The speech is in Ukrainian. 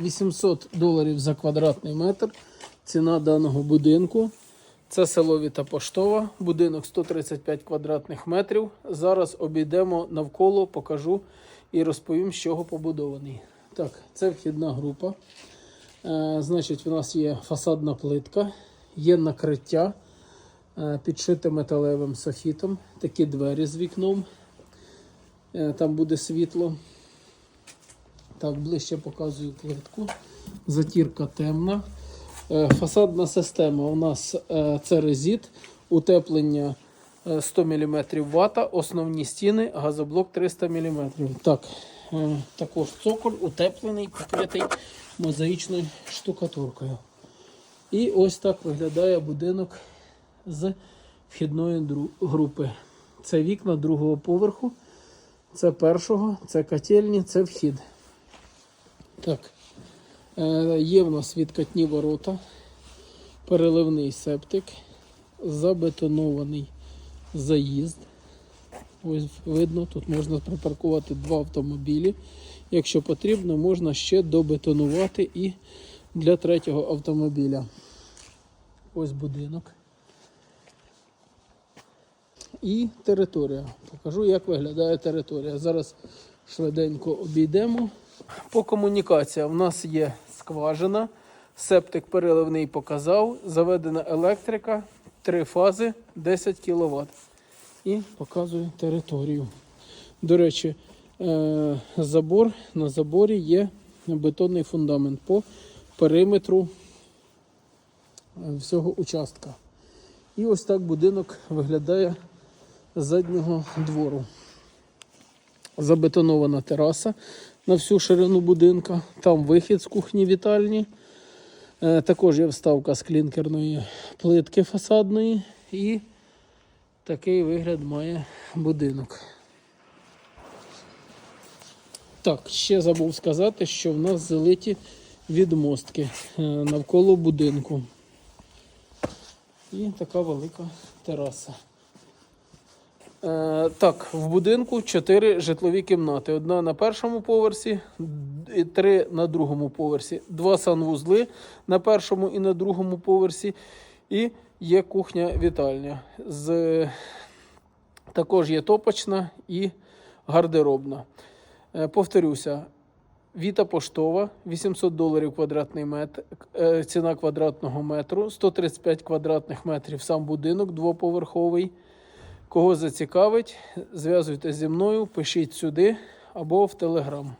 800 доларів за квадратний метр. Ціна даного будинку. Це село Віта Поштова, будинок 135 квадратних метрів. Зараз обійдемо навколо, покажу і розповім, з чого побудований. Так, це вхідна група. Е, значить, у нас є фасадна плитка, є накриття, е, підшите металевим софітом, такі двері з вікном. Е, там буде світло. Так, ближче показую плитку. Затірка темна. Е, Фасадна система у нас е, це резит, утеплення е, 100 мм вата, основні стіни, газоблок 300 мм. Так, е, також цоколь утеплений, покритий мозаїчною штукатуркою. І ось так виглядає будинок з вхідної групи. Це вікна другого поверху, це першого, це котельні, це вхід. Так. Е, Є в нас відкатні ворота, переливний септик, забетонований заїзд. Ось видно, тут можна припаркувати два автомобілі. Якщо потрібно, можна ще добетонувати і для третього автомобіля. Ось будинок. І територія. Покажу, як виглядає територія. Зараз швиденько обійдемо. По комунікаціям в нас є скважина, септик переливний показав, заведена електрика, три фази, 10 кВт. І показую територію. До речі, е, забор, на заборі є бетонний фундамент по периметру е, всього участка. І ось так будинок виглядає з заднього двору. Забетонована тераса на всю ширину будинка. Там вихід з кухні вітальні. Е, Також є вставка з клінкерної плитки фасадної. І такий вигляд має будинок. Так, ще забув сказати, що в нас залиті відмостки е, навколо будинку. І така велика тераса. Е, так, в будинку чотири житлові кімнати. Одна на першому поверсі, три на другому поверсі, два санвузли на першому і на другому поверсі. І є кухня-вітальня. З... Також є топочна і гардеробна. Е, повторюся, Віта поштова 800 доларів квадратний метр, е, ціна квадратного метру, 135 квадратних метрів сам будинок двоповерховий. Кого зацікавить, зв'язуйтесь зі мною, пишіть сюди або в Телеграм.